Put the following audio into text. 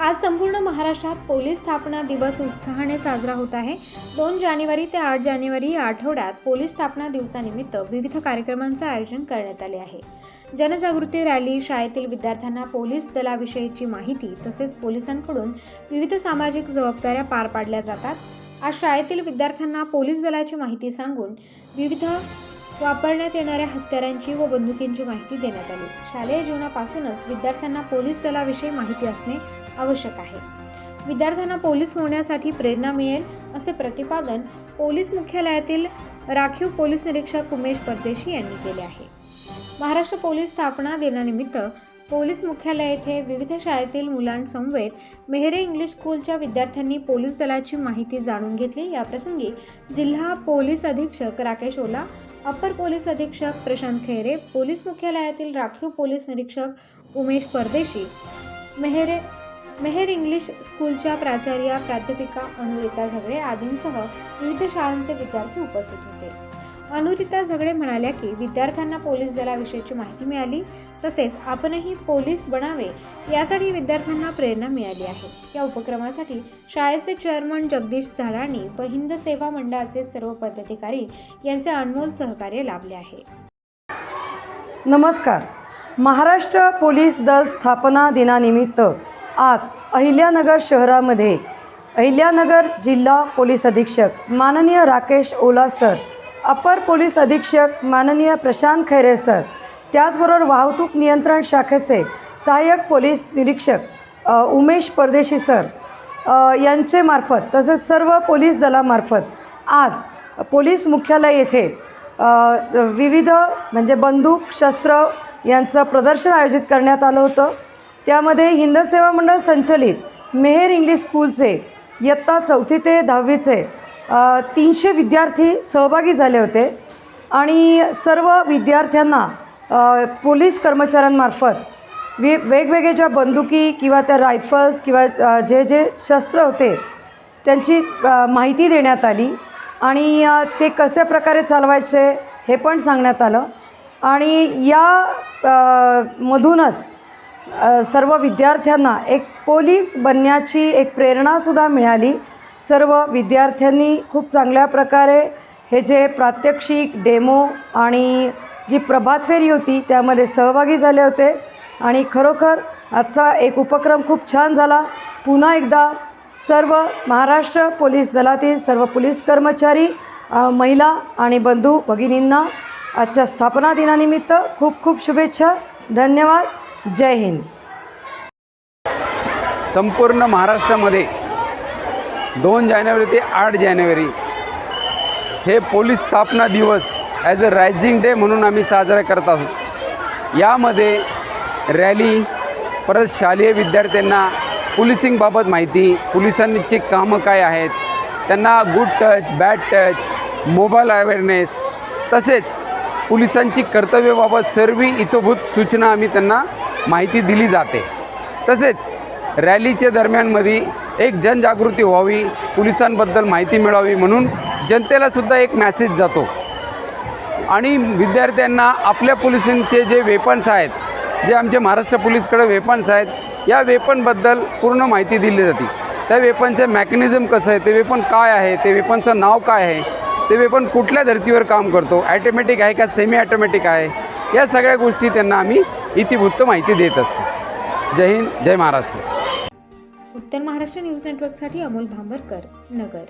आज संपूर्ण महाराष्ट्रात पोलीस स्थापना दिवस उत्साहाने साजरा होत आहे. दोन जानेवारी ते आठ जानेवारी या आठवड्यात पोलीस स्थापना दिवसानिमित्त विविध कार्यक्रमांचं आयोजन करण्यात आले आहे. जनजागृती रॅली शाळेतील विद्यार्थ्यांना पोलीस दलाविषयीची माहिती तसेच पोलिसांकडून विविध सामाजिक जबाबदाऱ्या पार पाडल्या जातात. आज शाळेतील विद्यार्थ्यांना पोलीस दलाची माहिती सांगून विविध वापरण्यात येणाऱ्या हत्यारांची व बंदुकींची माहिती देण्यात आली. शालेय जीवनापासूनच विद्यार्थ्यांना पोलीस दलाविषयी माहिती असणे आवश्यक आहे. विद्यार्थ्यांना पोलीस होण्यासाठी प्रेरणा मिळेल असे प्रतिपादन पोलीस मुख्यालयातील राखीव पोलीस निरीक्षक उमेश परदेशी यांनी केले आहे. महाराष्ट्र पोलीस स्थापना दिनानिमित्त पोलीस मुख्यालय येथे विविध शाळेतील मुलांसमवेत मेहरे इंग्लिश स्कूलच्या विद्यार्थ्यांनी पोलीस दलाची माहिती जाणून घेतली. याप्रसंगी जिल्हा पोलीस अधीक्षक राकेश ओला अप्पर पोलीस अधीक्षक प्रशांत खैरे पोलीस मुख्यालयातील राखीव पोलीस निरीक्षक उमेश परदेशी मेहरे मेहर इंग्लिश स्कूलच्या प्राचार्या प्राध्यापिका अनुरिता झगडे आदींसह विविध शाळांचे विद्यार्थी उपस्थित होते. अनुरिता झगडे म्हणाल्या की विद्यार्थ्यांना पोलीस दलाविषयीची माहिती मिळाली तसेच आपणही पोलीस बनावे यासाठी विद्यार्थ्यांना प्रेरणा मिळाली आहे. या उपक्रमासाठी शाळेचे चेअरमन जगदीश झाडाणी बहिंद सेवा मंडळाचे सर्व पदाधिकारी यांचे अनमोल सहकार्य लाभले आहे. नमस्कार. महाराष्ट्र पोलीस दल स्थापना दिनानिमित्त आज अहिल्यानगर शहरामध्ये अहिल्यानगर जिल्हा पोलीस अधीक्षक माननीय राकेश ओला सर अपर पोलीस अधीक्षक माननीय प्रशांत खैरे सर त्याचबरोबर वाहतूक नियंत्रण शाखेचे सहाय्यक पोलीस निरीक्षक उमेश परदेशी सर यांचे मार्फत तसेच सर्व पोलीस दलामार्फत आज पोलीस मुख्यालय येथे विविध म्हणजे बंदूक शस्त्र यांचं प्रदर्शन आयोजित करण्यात आलं होतं. त्यामध्ये हिंद सेवा मंडळ संचलित मेहेर इंग्लिश स्कूलचे इयत्ता चौथी ते दहावीचे तीनशे विद्यार्थी सहभागी झाले होते आणि सर्व विद्यार्थ्यांना पोलीस कर्मचाऱ्यांमार्फत वे वेगवेगळ्या ज्या बंदुकी किंवा त्या रायफल्स किंवा जे जे शस्त्र होते त्यांची माहिती देण्यात आली आणि ते कशा प्रकारे चालवायचे हे पण सांगण्यात आलं. आणि या मधूनच सर्व विद्यार्थ्यांना एक पोलीस बनण्याची एक प्रेरणासुद्धा मिळाली. सर्व विद्यार्थ्यांनी खूप चांगल्या प्रकारे हे जे प्रात्यक्षिक डेमो आणि जी प्रभात फेरी होती त्यामध्ये सहभागी झाले होते. आणि खरोखर आजचा एक उपक्रम खूप छान झाला. पुन्हा एकदा सर्व महाराष्ट्र पोलीस दलातील सर्व पोलीस कर्मचारी महिला आणि बंधू भगिनींना आजच्या स्थापना दिनानिमित्त खूप खूप शुभेच्छा. धन्यवाद. जय हिंद. संपूर्ण महाराष्ट्रामध्ये दोन जानेवारी ते आठ जानेवारी. हे पोलीस स्थापना दिवस ॲज अ रायझिंग डे म्हणून आम्ही साजरा करत आहोत. यामध्ये रॅली परत शालेय विद्यार्थ्यांना पोलिसिंगबाबत माहिती पोलिसांची कामं काय आहेत त्यांना good touch bad touch mobile awareness तसेच पोलिसांची कर्तव्याबाबत सर्व इतोभूत सूचना आम्ही त्यांना माहिती दिली जाते. तसेच रॅलीच्या दरम्यानमध्ये एक जनजागृती व्हावी पोलिसांबद्दल माहिती मिळावी म्हणून जनतेलासुद्धा एक मॅसेज जातो. आणि विद्यार्थ्यांना आपल्या पोलिसांचे जे वेपन्स आहेत जे आमचे महाराष्ट्र पोलीसकडे वेपन्स आहेत या वेपनबद्दल पूर्ण माहिती दिली जाते. त्या वेपनचं मॅकॅनिझम कसं आहे ते वेपन काय आहे ते वेपनचं नाव काय आहे ते वेपन कुठल्या धर्तीवर काम करतो ॲटोमॅटिक आहे का सेमी ॲटोमॅटिक आहे या सगळ्या गोष्टी त्यांना आम्ही इतिवृत्त माहिती देत असतो. जय हिंद जय महाराष्ट्र. उत्तर महाराष्ट्र न्यूज नेटवर्कसाठी अमोल भांबरकर नगर.